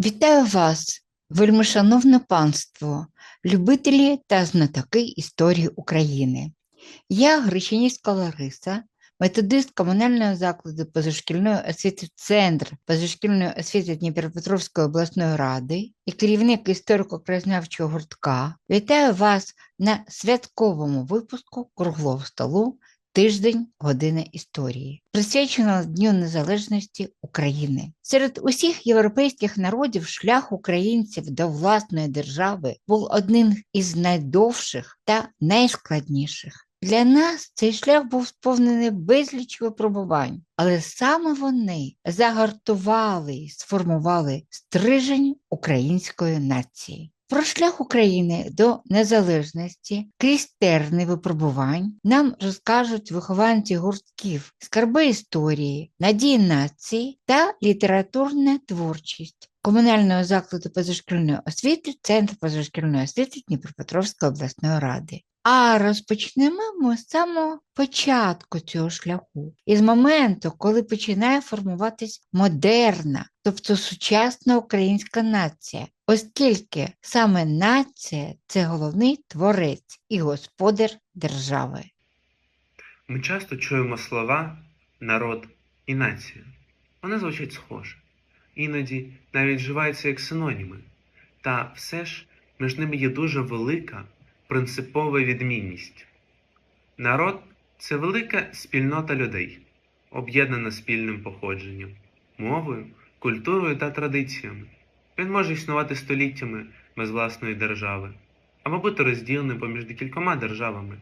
Вітаю вас, вельмишановне панство, любителі та знатоки історії України. Я Гречанівська Лариса, методист комунального закладу позашкільної освіти Центр позашкільної освіти Дніпропетровської обласної ради і керівник історико-краєзнавчого гуртка. Вітаю вас на святковому випуску круглого столу Тиждень години історії, присвяченого Дню Незалежності України. Серед усіх європейських народів шлях українців до власної держави був одним із найдовших та найскладніших. Для нас цей шлях був сповнений безліч випробувань, але саме вони загартували і сформували стрижень української нації. Про шлях України до незалежності крізь терни випробувань нам розкажуть вихованці гуртків, скарби історії, надії нації та літературна творчість комунального закладу позашкільної освіти Центр позашкільної освіти Дніпропетровської обласної ради. А розпочнемо ми з самого початку цього шляху, із моменту, коли починає формуватись модерна, тобто сучасна українська нація, оскільки саме нація це головний творець і господар держави. Ми часто чуємо слова народ і нація. Вони звучать схоже, іноді навіть вживаються як синоніми. Та все ж між ними є дуже велика принципова відмінність. Народ це велика спільнота людей, об'єднана спільним походженням, мовою, культурою та традиціями. Він може існувати століттями без власної держави, або бути розділеним поміж декількома державами,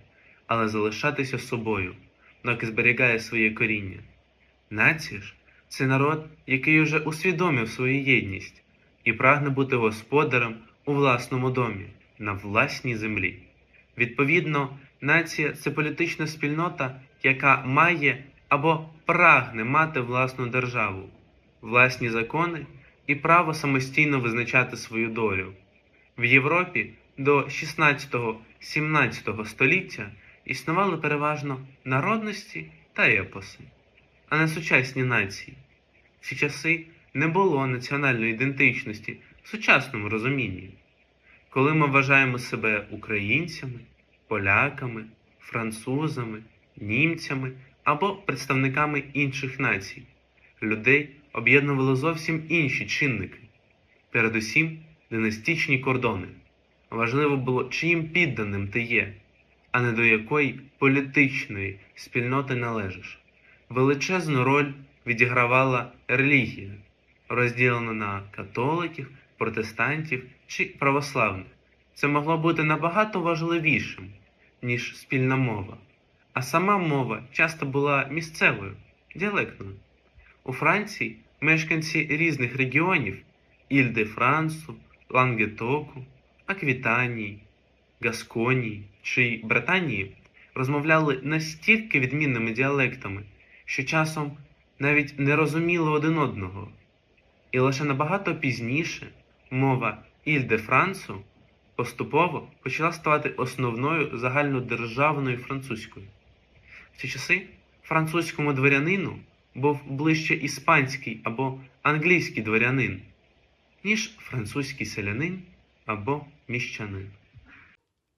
але залишатися собою, доки зберігає своє коріння. Нація ж це народ, який уже усвідомив свою єдність і прагне бути господарем у власному домі, на власній землі. Відповідно, нація це політична спільнота, яка має або прагне мати власну державу, власні закони і право самостійно визначати свою долю. В Європі до 16-17 століття існували переважно народності та епоси, а не сучасні нації. В ці часи не було національної ідентичності в сучасному розумінні. Коли ми вважаємо себе українцями, поляками, французами, німцями або представниками інших націй, людей об'єднували зовсім інші чинники, передусім династичні кордони. Важливо було, чиїм підданим ти є, а не до якої політичної спільноти належиш. Величезну роль відігравала релігія, розділена на католиків, протестантів чи православних. Це могло бути набагато важливішим, ніж спільна мова. А сама мова часто була місцевою, діалектною. У Франції мешканці різних регіонів Іль-де-Франсу, Лангетоку, Аквітанії, Гасконії чи Британії розмовляли настільки відмінними діалектами, що часом навіть не розуміли один одного. І лише набагато пізніше мова Іль-де-Франсу поступово почала ставати основною загальнодержавною французькою. В ці часи французькому дворянину був ближче іспанський або англійський дворянин, ніж французький селянин або міщанин.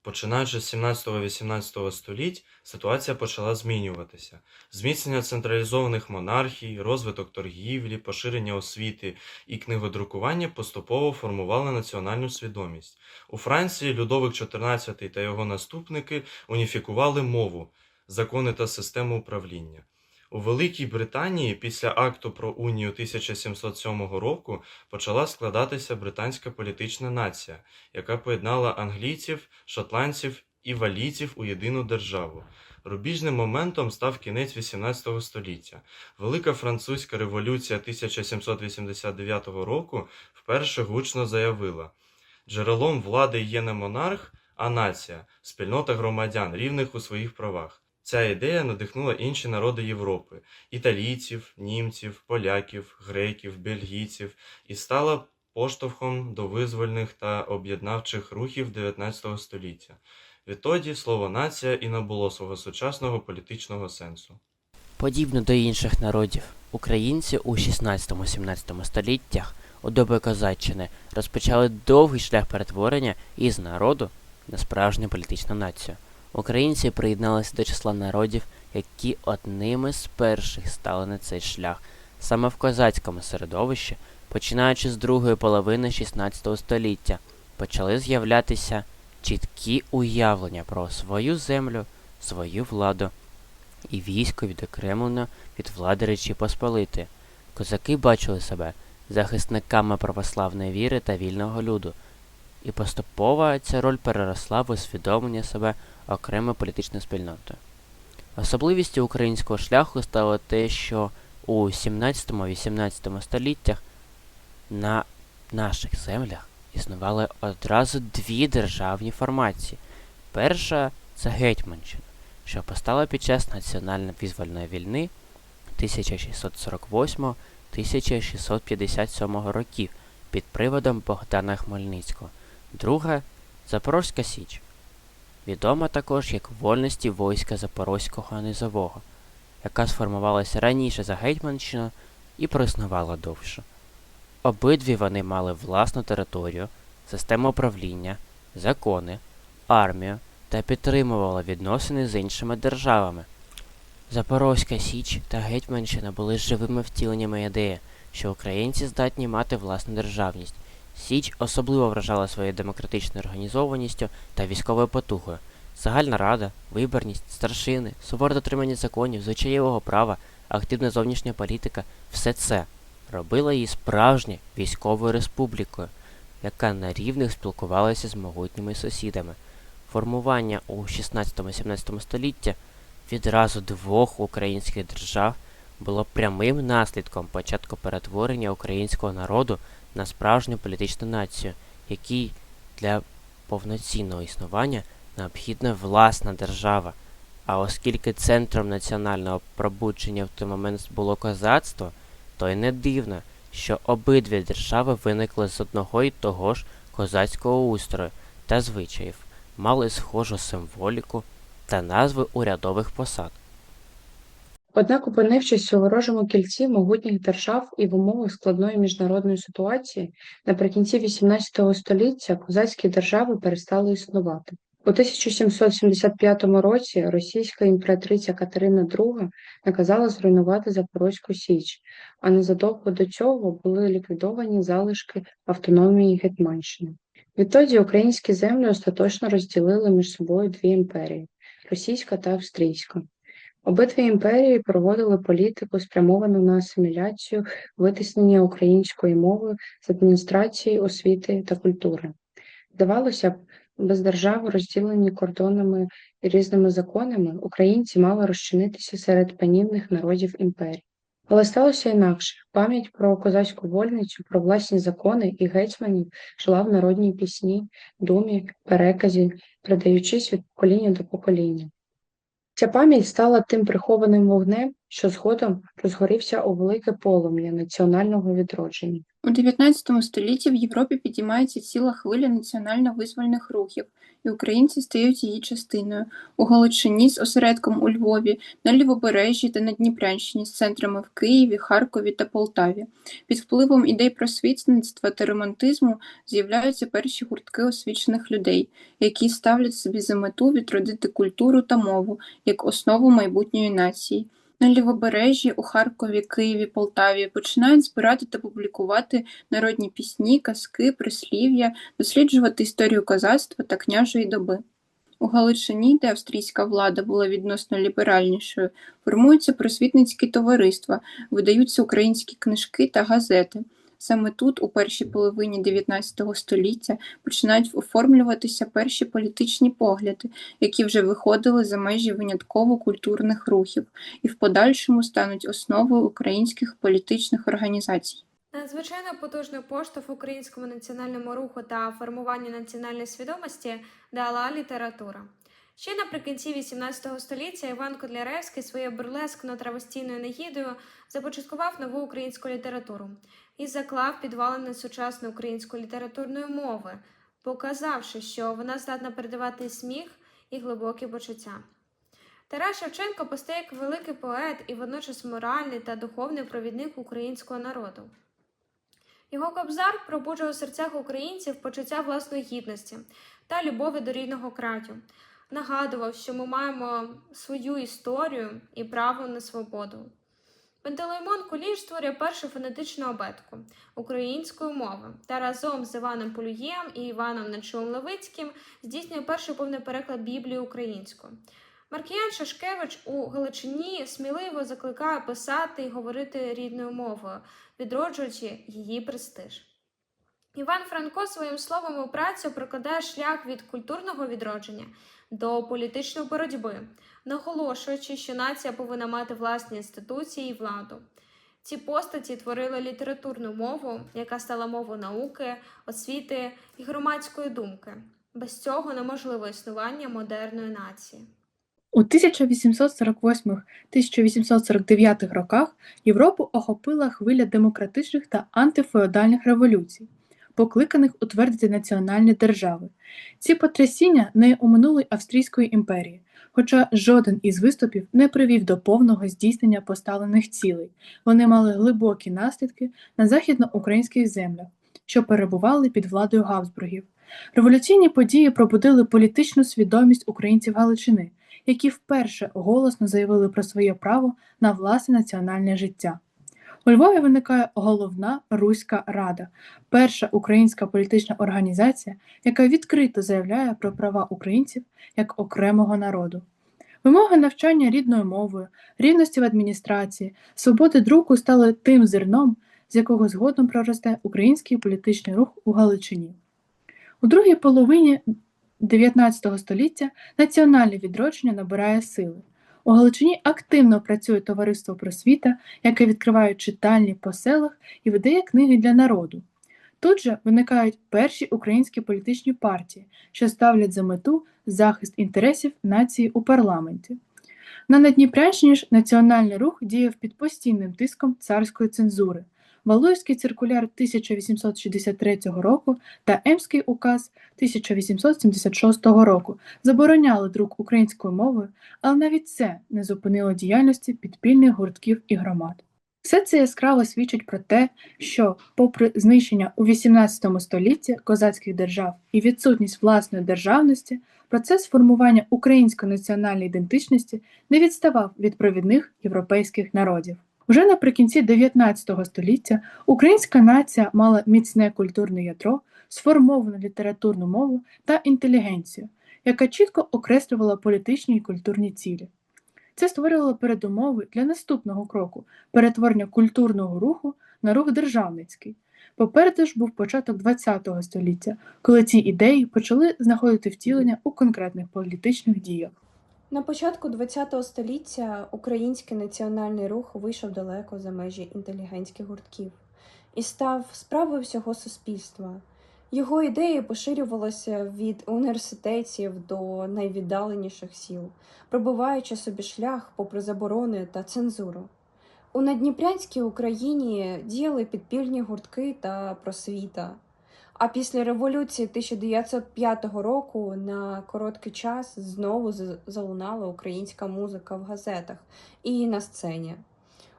Починаючи з 17-18 століть, ситуація почала змінюватися. Зміцнення централізованих монархій, розвиток торгівлі, поширення освіти і книгодрукування поступово формували національну свідомість. У Франції Людовик XIV та його наступники уніфікували мову, закони та систему управління. У Великій Британії після акту про унію 1707 року почала складатися британська політична нація, яка поєднала англійців, шотландців і валійців у єдину державу. Рубіжним моментом став кінець XVIII століття. Велика французька революція 1789 року вперше гучно заявила: джерелом влади є не монарх, а нація, спільнота громадян, рівних у своїх правах. Ця ідея надихнула інші народи Європи італійців, німців, поляків, греків, бельгійців і стала поштовхом до визвольних та об'єднавчих рухів 19 століття. Відтоді слово нація і набуло свого сучасного політичного сенсу. Подібно до інших народів, українці у 16-17 століттях у доби Козаччини розпочали довгий шлях перетворення із народу на справжню політичну націю. Українці приєдналися до числа народів, які одними з перших стали на цей шлях. Саме в козацькому середовищі, починаючи з другої половини XVI століття, почали з'являтися чіткі уявлення про свою землю, свою владу і військо відокремлено від влади Речі Посполити. Козаки бачили себе захисниками православної віри та вільного люду, і поступово ця роль переросла в усвідомлення себе окремою політичною спільнотою. Особливістю українського шляху стало те, що у 17-18 століттях на наших землях існували одразу дві державні формації. Перша це Гетьманщина, що постала під час національно-визвольної війни 1648-1657 років під приводом Богдана Хмельницького. Друга Запорозька Січ, відома також як вольності війська Запорозького Низового, яка сформувалася раніше за Гетьманщину і проіснувала довше. Обидві вони мали власну територію, систему управління, закони, армію та підтримували відносини з іншими державами. Запорозька Січ та Гетьманщина були живими втіленнями ідеї, що українці здатні мати власну державність. Січ особливо вражала своєю демократичною організованістю та військовою потугою. Загальна рада, виборність, старшини, суворе дотримання законів, звичаєвого права, активна зовнішня політика все це робило її справжньою військовою республікою, яка на рівних спілкувалася з могутніми сусідами. Формування у 16-17 столітті відразу двох українських держав було прямим наслідком початку перетворення українського народу на справжню політичну націю, якій для повноцінного існування необхідна власна держава. А оскільки центром національного пробудження в той момент було козацтво, то й не дивно, що обидві держави виникли з одного й того ж козацького устрою та звичаїв, мали схожу символіку та назви урядових посад. Однак, опинившись у ворожому кільці могутніх держав і в умовах складної міжнародної ситуації, наприкінці XVIII століття козацькі держави перестали існувати. У 1775 році російська імператриця Катерина II наказала зруйнувати Запорозьку Січ, а незадовго до цього були ліквідовані залишки автономії Гетьманщини. Відтоді українські землі остаточно розділили між собою дві імперії російська та австрійська. Обидві імперії проводили політику, спрямовану на асиміляцію, витиснення української мови з адміністрації, освіти та культури. Здавалося б, без держави, розділені кордонами і різними законами, українці мали розчинитися серед панівних народів імперії. Але сталося інакше. Пам'ять про козацьку вольницю, про власні закони і гетьманів жила в народній пісні, думі, переказі, передаючись від покоління до покоління. Ця пам'ять стала тим прихованим вогнем, що згодом розгорівся у велике полум'я національного відродження. У 19 столітті в Європі підіймається ціла хвиля національно-визвольних рухів, і українці стають її частиною. У Галичині з осередком у Львові, на Лівобережжі та на Дніпрянщині з центрами в Києві, Харкові та Полтаві. Під впливом ідей просвітництва та романтизму з'являються перші гуртки освічених людей, які ставлять собі за мету відродити культуру та мову як основу майбутньої нації. На Лівобережжі, у Харкові, Києві, Полтаві починають збирати та публікувати народні пісні, казки, прислів'я, досліджувати історію козацтва та княжої доби. У Галичині, де австрійська влада була відносно ліберальнішою, формуються просвітницькі товариства, видаються українські книжки та газети. Саме тут, у першій половині 19 століття, починають оформлюватися перші політичні погляди, які вже виходили за межі винятково культурних рухів і в подальшому стануть основою українських політичних організацій. Надзвичайно потужний поштовх українському національному руху та формуванню національної свідомості дала література. Ще наприкінці XVIII століття Іван Котляревський своєю бурлескно-травостійною негідою започаткував нову українську літературу і заклав підвалини сучасної української літературної мови, показавши, що вона здатна передавати сміх і глибокі почуття. Тарас Шевченко постає як великий поет і водночас моральний та духовний провідник українського народу. Його кобзар пробуджує у серцях українців почуття власної гідності та любові до рідного краю. Нагадував, що ми маємо свою історію і право на свободу. Пантелеймон Куліш створює першу фонетичну абетку української мови та разом з Іваном Полюєм і Іваном Нечуєм Левицьким здійснює перший повний переклад Біблії українською. Маркіян Шашкевич у Галичині сміливо закликає писати і говорити рідною мовою, відроджуючи її престиж. Іван Франко своїм словом і працею прокладає шлях від культурного відродження до політичної боротьби, наголошуючи, що нація повинна мати власні інституції і владу. Ці постаті творили літературну мову, яка стала мовою науки, освіти і громадської думки. Без цього неможливо існування модерної нації. У 1848-1849 роках Європу охопила хвиля демократичних та антифеодальних революцій, покликаних утвердити національні держави. Ці потрясіння не оминули Австрійської імперії, хоча жоден із виступів не привів до повного здійснення поставлених цілей. Вони мали глибокі наслідки на західноукраїнських землях, що перебували під владою Габсбургів. Революційні події пробудили політичну свідомість українців Галичини, які вперше голосно заявили про своє право на власне національне життя. У Львові виникає головна Руська Рада, перша українська політична організація, яка відкрито заявляє про права українців як окремого народу. Вимоги навчання рідною мовою, рівності в адміністрації, свободи друку стали тим зерном, з якого згодом проросте український політичний рух у Галичині. У другій половині 19 століття національне відродження набирає сили. У Галичині активно працює товариство просвіта, яке відкриває читальні по селах і видає книги для народу. Тут же виникають перші українські політичні партії, що ставлять за мету захист інтересів нації у парламенті. На Надніпрянщині ж національний рух діяв під постійним тиском царської цензури. Валуївський циркуляр 1863 року та Емський указ 1876 року забороняли друк українською мовою, але навіть це не зупинило діяльності підпільних гуртків і громад. Все це яскраво свідчить про те, що, попри знищення у XVIII столітті козацьких держав і відсутність власної державності, процес формування української національної ідентичності не відставав від провідних європейських народів. Уже наприкінці 19 століття українська нація мала міцне культурне ядро, сформовану літературну мову та інтелігенцію, яка чітко окреслювала політичні і культурні цілі. Це створювало передумови для наступного кроку перетворення культурного руху на рух державницький. Попереду ж був початок ХХ століття, коли ці ідеї почали знаходити втілення у конкретних політичних діях. На початку ХХ століття український національний рух вийшов далеко за межі інтелігентських гуртків і став справою всього суспільства. Його ідеї поширювалися від університетів до найвіддаленіших сіл, пробиваючи собі шлях попри заборони та цензуру. У Надніпрянській Україні діяли підпільні гуртки та просвіта. А після революції 1905 року на короткий час знову залунала українська музика в газетах і на сцені.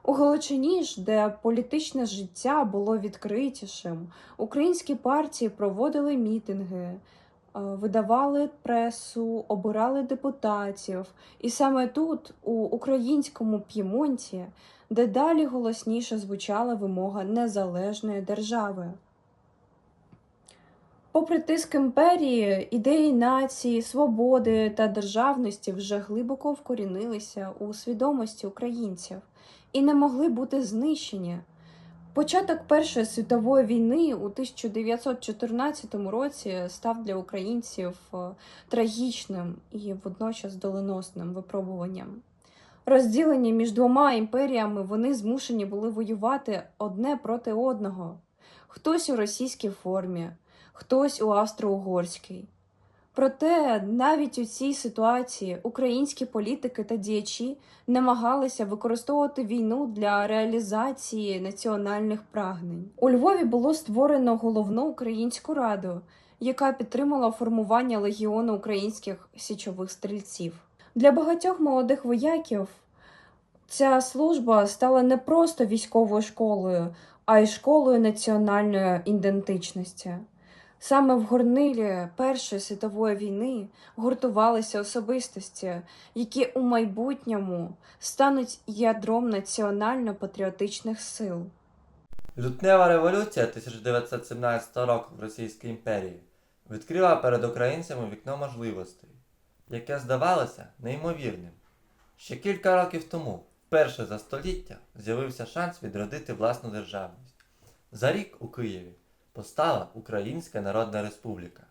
У Галичині ж, де політичне життя було відкритішим, українські партії проводили мітинги, е, видавали пресу, обирали депутатів. І саме тут, у українському П'ємонті, дедалі голосніше звучала вимога незалежної держави. Попри тиск імперії, ідеї нації, свободи та державності вже глибоко вкорінилися у свідомості українців і не могли бути знищені. Початок Першої світової війни у 1914 році став для українців е, трагічним і водночас доленосним випробуванням. Розділені між двома імперіями, вони змушені були воювати одне проти одного. Хтось у російській формі, хтось у австро-угорській. Проте навіть у цій ситуації українські політики та діячі намагалися використовувати війну для реалізації національних прагнень. У Львові було створено головну українську раду, яка підтримала формування легіону українських січових стрільців. Для багатьох молодих вояків ця служба стала не просто військовою школою, а й школою національної ідентичності. Саме в горнилі Першої світової війни гуртувалися особистості, які у майбутньому стануть ядром національно-патріотичних сил. Лютнева революція 1917 року в Російській імперії відкрила перед українцями вікно можливостей, яке здавалося неймовірним. Ще кілька років тому, вперше за століття, з'явився шанс відродити власну державність. За рік у Києві постала Українська Народна Республіка,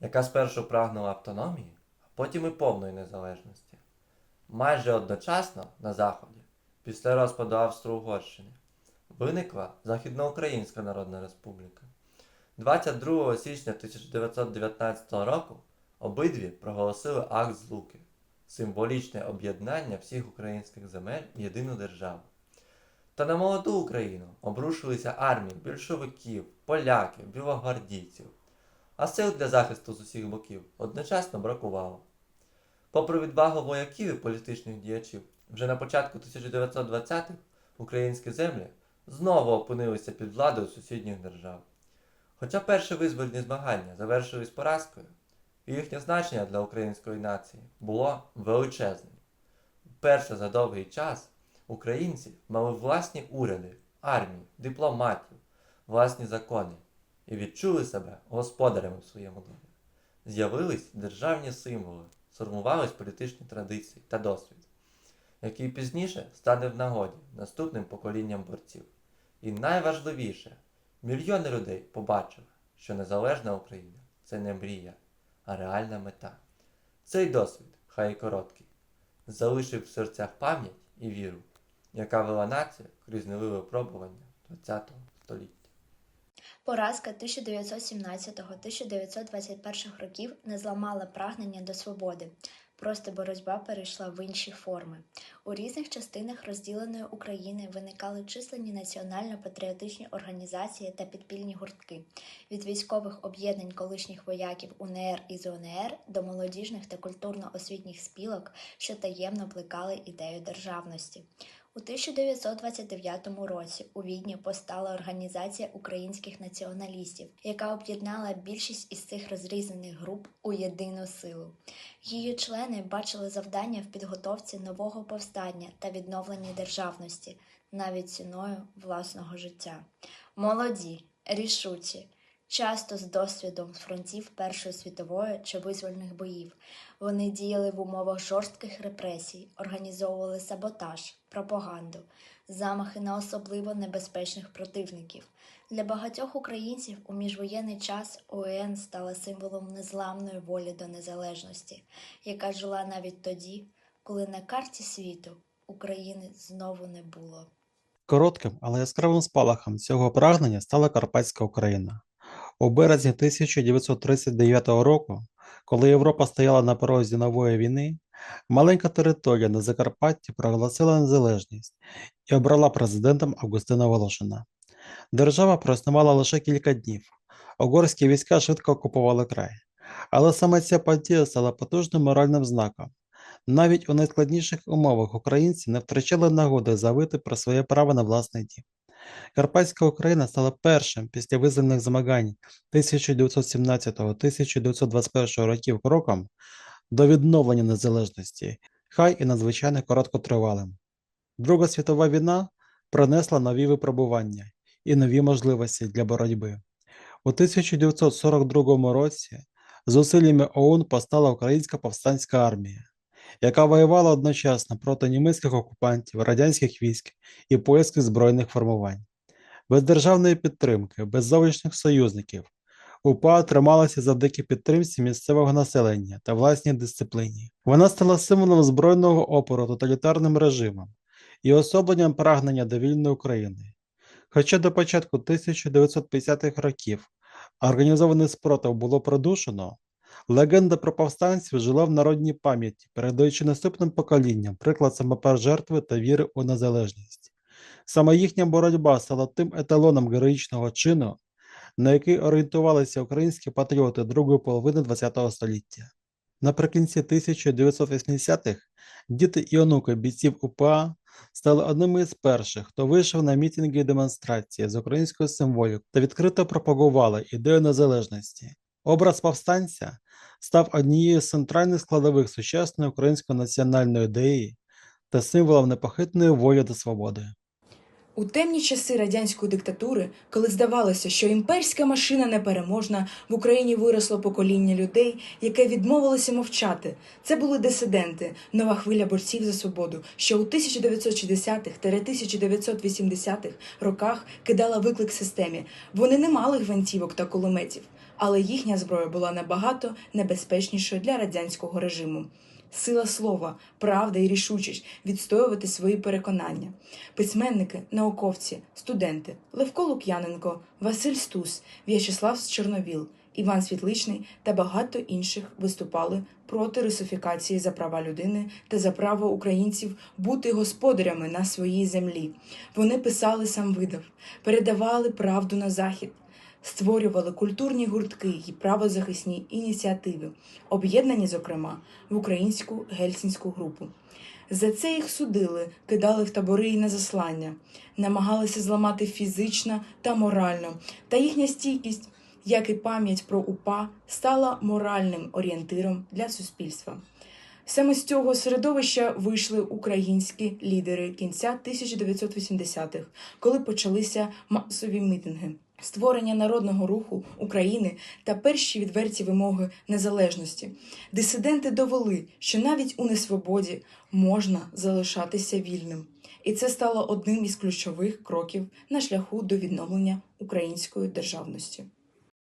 яка спершу прагнула автономії, а потім і повної незалежності. Майже одночасно на Заході, після розпаду Австро-Угорщини, виникла Західноукраїнська Народна Республіка. 22 січня 1919 року обидві проголосили акт Злуки символічне об'єднання всіх українських земель в єдину державу. Та на молоду Україну обрушилися армії більшовиків, поляків, білогвардійців, а сил для захисту з усіх боків одночасно бракувало. Попри відвагу вояків і політичних діячів, вже на початку 1920-х українські землі знову опинилися під владою сусідніх держав. Хоча перші визвольні змагання завершились поразкою, їхнє значення для української нації було величезним. Вперше за довгий час українці мали власні уряди, армії, дипломатів, власні закони і відчули себе господарями в своєму домі. З'явились державні символи, сформувались політичні традиції та досвід, який пізніше стане в нагоді наступним поколінням борців. І найважливіше, мільйони людей побачили, що незалежна Україна це не мрія, а реальна мета. Цей досвід, хай і короткий, залишив в серцях пам'ять і віру, яка вела націю крізь нові випробування ХХ століття. Поразка 1917-1921 років не зламала прагнення до свободи. Просто боротьба перейшла в інші форми. У різних частинах розділеної України виникали численні національно-патріотичні організації та підпільні гуртки від військових об'єднань колишніх вояків УНР і ЗУНР до молодіжних та культурно-освітніх спілок, що таємно плекали ідею державності. У 1929 році у Відні постала Організація українських націоналістів, яка об'єднала більшість із цих розрізаних груп у єдину силу. Її члени бачили завдання в підготовці нового повстання та відновленні державності, навіть ціною власного життя. Молоді, рішучі, часто з досвідом фронтів Першої світової чи визвольних боїв. Вони діяли в умовах жорстких репресій, організовували саботаж, пропаганду, замахи на особливо небезпечних противників. Для багатьох українців у міжвоєнний час ОН стала символом незламної волі до незалежності, яка жила навіть тоді, коли на карті світу України знову не було. Коротким, але яскравим спалахом цього прагнення стала Карпатська Україна. У березні 1939 року, коли Європа стояла на порозі нової війни, маленька територія на Закарпатті проголосила незалежність і обрала президентом Августина Волошина. Держава проіснувала лише кілька днів. Угорські війська швидко окупували край. Але саме ця подія стала потужним моральним знаком. Навіть у найскладніших умовах українці не втрачали нагоди заявити про своє право на власний дім. Карпатська Україна стала першим після визвольних змагань 1917-1921 років кроком до відновлення незалежності, хай і надзвичайно короткотривалим. Друга світова війна принесла нові випробування і нові можливості для боротьби. У 1942 році зусиллями ОУН постала Українська повстанська армія, яка воювала одночасно проти німецьких окупантів, радянських військ і польських збройних формувань. Без державної підтримки, без зовнішніх союзників УПА трималася завдяки підтримці місцевого населення та власній дисципліні. Вона стала символом збройного опору тоталітарним режимам і особленням прагнення до вільної України. Хоча до початку 1950-х років організований спротив було придушено, легенда про повстанців жила в народній пам'яті, передаючи наступним поколінням приклад самопожертви та віри у незалежність. Саме їхня боротьба стала тим еталоном героїчного чину, на який орієнтувалися українські патріоти другої половини ХХ століття. Наприкінці 1980-х діти і онуки бійців УПА стали одними з перших, хто вийшов на мітинги і демонстрації з українською символікою та відкрито пропагували ідею незалежності. Образ повстанця став однією з центральних складових сучасної української національної ідеї та символом непохитної волі до свободи. У темні часи радянської диктатури, коли здавалося, що імперська машина непереможна, в Україні виросло покоління людей, яке відмовилося мовчати. Це були дисиденти, нова хвиля борців за свободу, що у 1960-х-1980-х роках кидала виклик системі. Вони не мали гвинтівок та кулеметів, але їхня зброя була набагато небезпечнішою для радянського режиму. Сила слова, правда і рішучість відстоювати свої переконання. Письменники, науковці, студенти Левко Лук'яненко, Василь Стус, В'ячеслав Чорновіл, Іван Світличний та багато інших виступали проти русифікації за права людини та за право українців бути господарями на своїй землі. Вони писали сам видав, передавали правду на захід. Створювали культурні гуртки і правозахисні ініціативи, об'єднані, зокрема, в українську гельсінську групу. За це їх судили, кидали в табори і на заслання, намагалися зламати фізично та морально, та їхня стійкість, як і пам'ять про УПА, стала моральним орієнтиром для суспільства. Саме з цього середовища вийшли українські лідери кінця 1980-х, коли почалися масові мітинги. Створення народного руху України та перші відверті вимоги незалежності. Дисиденти довели, що навіть у несвободі можна залишатися вільним. І це стало одним із ключових кроків на шляху до відновлення української державності.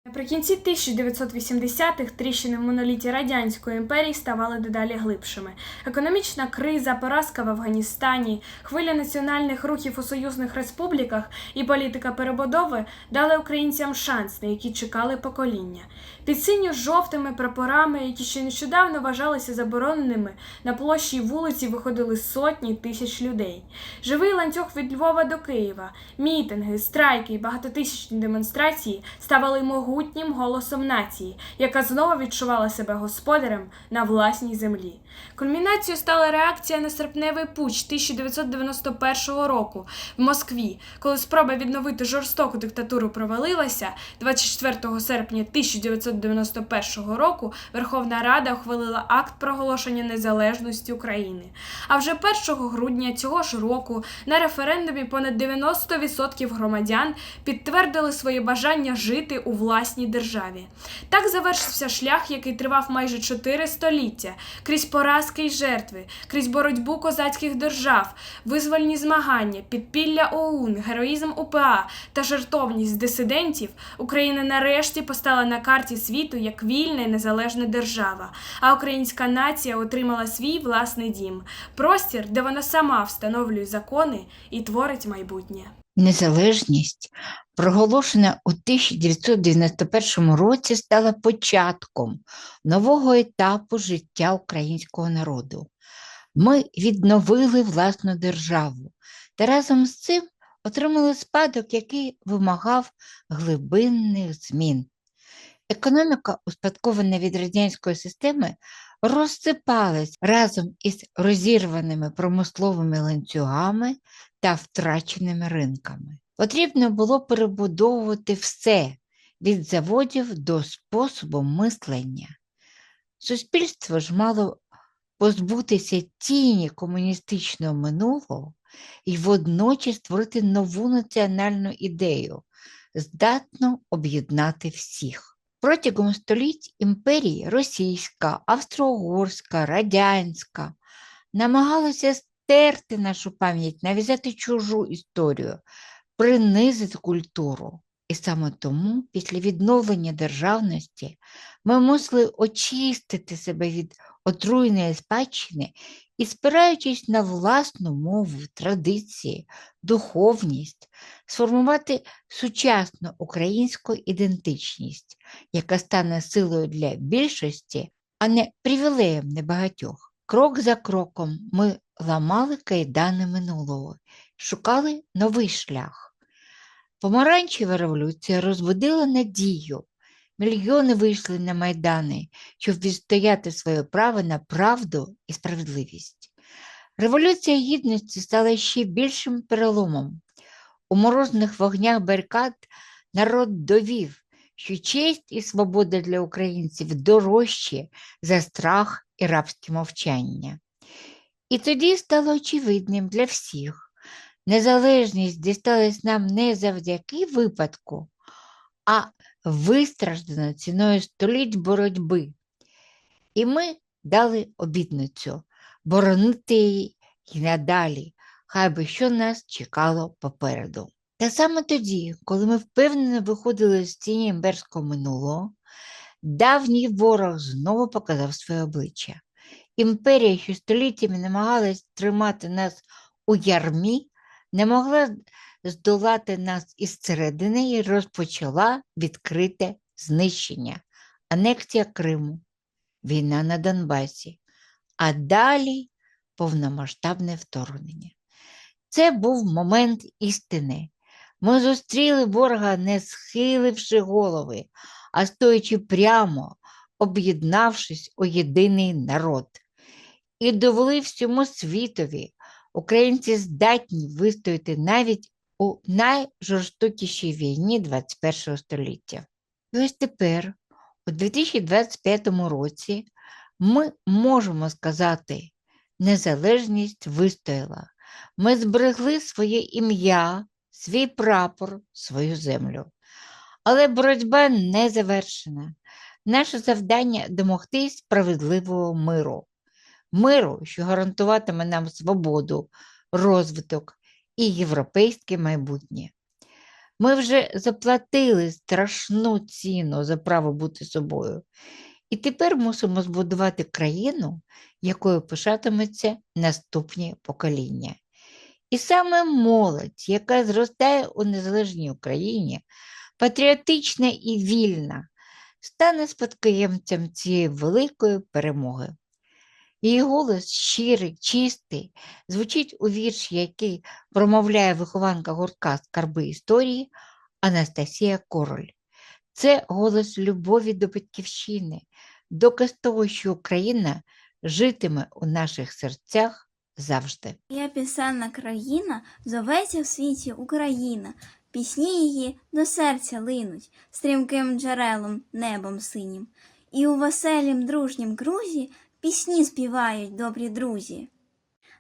Наприкінці 1980-х тріщини в моноліті Радянської імперії ставали дедалі глибшими. Економічна криза, поразка в Афганістані, хвиля національних рухів у союзних республіках і політика перебудови дали українцям шанс, на який чекали покоління. Під синьо-жовтими прапорами, які ще нещодавно вважалися забороненими, на площі й вулиці виходили сотні тисяч людей. Живий ланцюг від Львова до Києва, мітинги, страйки і багатотисячні демонстрації ставали могутнім голосом нації, яка знову відчувала себе господарем на власній землі. Кульмінацією стала реакція на серпневий путч 1991 року в Москві, коли спроба відновити жорстоку диктатуру провалилася. 24 серпня 1991 року Верховна Рада ухвалила акт проголошення незалежності України. А вже 1 грудня цього ж року на референдумі понад 90% громадян підтвердили своє бажання жити у власній державі. Так завершився шлях, який тривав майже 4 століття, крізь поразки й жертви, крізь боротьбу козацьких держав, визвольні змагання, підпілля ОУН, героїзм УПА та жертовність дисидентів, Україна нарешті постала на карті світу як вільна і незалежна держава, а українська нація отримала свій власний дім, простір, де вона сама встановлює закони і творить майбутнє. Незалежність, проголошена у 1991 році, стала початком нового етапу життя українського народу. Ми відновили власну державу та разом з цим отримали спадок, який вимагав глибинних змін. Економіка, успадкована від радянської системи, розсипалась разом із розірваними промисловими ланцюгами та втраченими ринками. Потрібно було перебудовувати все від заводів до способу мислення. Суспільство ж мало позбутися тіні комуністичного минулого і водночас створити нову національну ідею, здатну об'єднати всіх. Протягом століть імперії російська, австро-угорська, радянська намагалися стерти нашу пам'ять, нав'язати чужу історію, принизити культуру. І саме тому, після відновлення державності, ми мусили очистити себе від отруйної спадщини і, спираючись на власну мову, традиції, духовність, сформувати сучасну українську ідентичність, яка стане силою для більшості, а не привілеєм небагатьох. Крок за кроком ми ламали кайдани минулого, шукали новий шлях. Помаранчева революція розбудила надію, Мільйони вийшли на майдани, щоб відстояти своє право на правду і справедливість. Революція Гідності стала ще більшим переломом. У морозних вогнях барикад народ довів, що честь і свобода для українців дорожчі за страх і рабське мовчання. І тоді стало очевидним для всіх, незалежність дісталась нам не завдяки випадку, а вистраждано ціною століть боротьби. І ми дали обітницю боронити її і надалі, хай би що нас чекало попереду. Та саме тоді, коли ми впевнено виходили з тіні імперського минулого, давній ворог знову показав своє обличчя. Імперія, що століттями намагалась тримати нас у ярмі, не могла здолати нас із середини і розпочала відкрите знищення, анексія Криму, війна на Донбасі, а далі повномасштабне вторгнення. Це був момент істини. Ми зустріли ворога, не схиливши голови, а стоячи прямо, об'єднавшись у єдиний народ. І довели всьому світові, українці здатні вистояти навіть у найжорстокішій війні 21 століття. І ось тепер, у 2025 році, ми можемо сказати, незалежність вистояла. Ми зберегли своє ім'я, свій прапор, свою землю. Але боротьба не завершена. Наше завдання домогтись справедливого миру, миру, що гарантуватиме нам свободу, розвиток і європейське майбутнє. Ми вже заплатили страшну ціну за право бути собою. І тепер мусимо збудувати країну, якою пишатиметься наступні покоління. І саме молодь, яка зростає у незалежній Україні, патріотична і вільна, стане спадкоємцем цієї великої перемоги. Її голос щирий, чистий, звучить у вірші, який промовляє вихованка гуртка скарби історії Анастасія Король. Це голос любові до батьківщини, доказ того, що Україна житиме у наших серцях завжди. Я пісенна країна, зоветься в світі Україна. Пісні її до серця линуть стрімким джерелом, небом синім. І у веселім дружнім крузі пісні співають добрі друзі.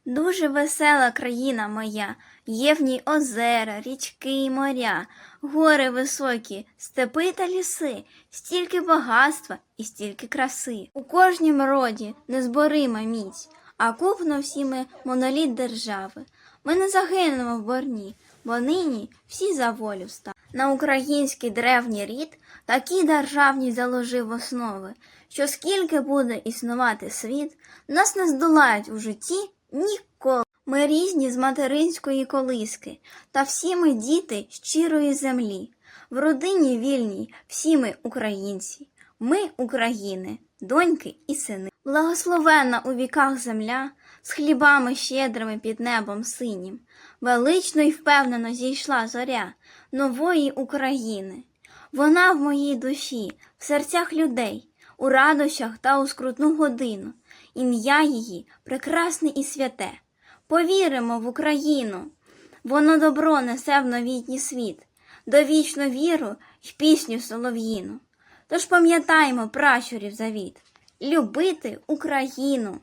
Дуже весела країна моя, є в ній озера, річки і моря, гори високі, степи та ліси, стільки багатства і стільки краси. У кожнім роді незборима міць, а купно всі ми моноліт держави. Ми не загинемо в борні, бо нині всі за волю стали. На український древній рід такі державні заложив основи, що скільки буде існувати світ, нас не здолають у житті ніколи. Ми різні з материнської колиски, та всі ми діти щирої землі. В родині вільній всі ми українці, ми України, доньки і сини. Благословенна у віках земля, з хлібами щедрими під небом синім, велично й впевнено зійшла зоря нової України. Вона в моїй душі, в серцях людей, у радощах та у скрутну годину. Ім'я її прекрасне і святе. Повіримо в Україну, воно добро несе в новітній світ, довічну віру й пісню солов'їну. Тож пам'ятаймо пращурів завіт любити Україну.